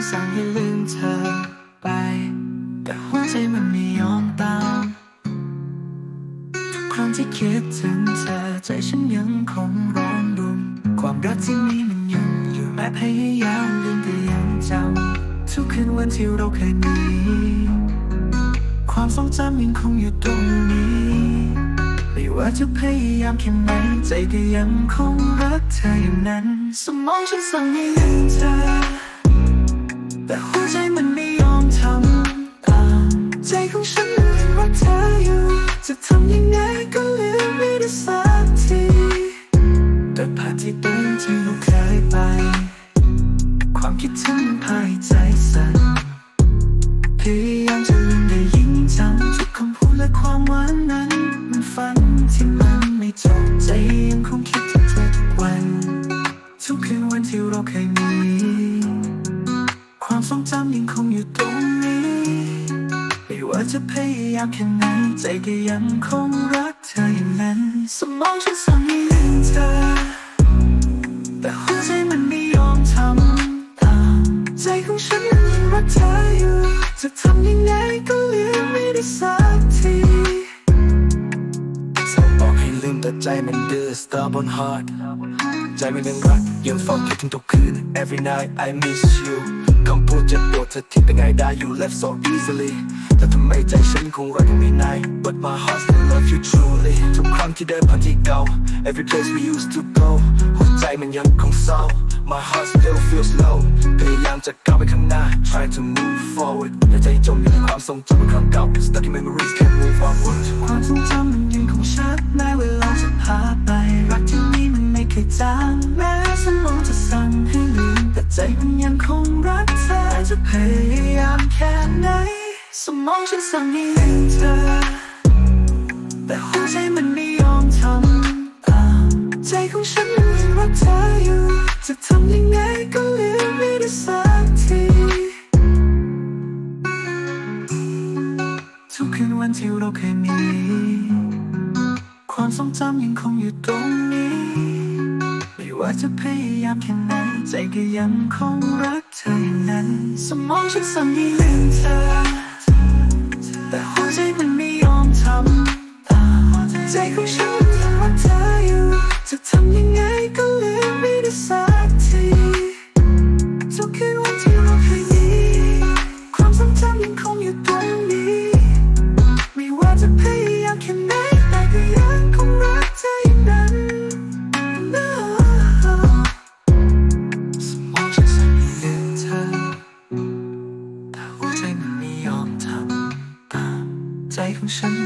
ที่สั่งให้ลืมเธอไป แต่หัวใจมันไม่ยอมตามทุกครั้งที่คิดถึงเธอ ใจฉันยังคงร้อนรุ่มความรักที่มีมันยังอยู่แม้พยายามลืมแต่ยังจำทุกคืนวันที่เราเคยมีความทรงจำยังคงอยู่ตรงนี้ ไม่ว่าจะพยายามแค่ไหนใจก็ยังคงรักเธออย่างนั้น สมองฉันสั่งให้ลืม ความหวานนั้น มันฝันที่มันไม่จบใจยังคงคิดถึงทุกวัน ทุกคืนวันที่เราเคยมี ความทรงจำยังคงอยู่ตรงนี้ ไม่ว่าจะพยายามแค่ไหนใจก็ยังคงรักเธออย่างนั้น สมองฉันสั่ง แต่ใจมันดื้อ stubborn heart ใจมันยังรักยังเฝ้าคิดถึงทุกคืน every night I miss you คำพูดเจ็บปวดเธอทิ้งแต่ไงได้ you left so easily แต่ทำไมใจฉันคงรักยังไม่นาย but my heart still love you truly ทุกครั้งที่เดินผ่านที่เก่า every place we used to go หัวใจมันยังคงเศร้า my heart still feels low พยายามจะก้าวไปข้างหน้า try to move forward แต่ใจจมอยู่ในความทรงจำครั้งเก่า stuck in memories can't move onward พยายามแค่ไหน สมองฉันสั่งให้ลืมเธอ แต่หัวใจมันไม่ยอมทำใจของฉันมันยังรักเธออยู่ จะทำยังไงก็ลืมไม่ได้สักทีทุกคืนวันที่เราเคยมี ความทรงจำยังคงอยู่ตรงนี้ ไม่ว่าจะพยายามแค่ไหนใจก็ยังคงรัก เธออย่างนั้น สมองฉันสั่งให้ลืมเธอ ใ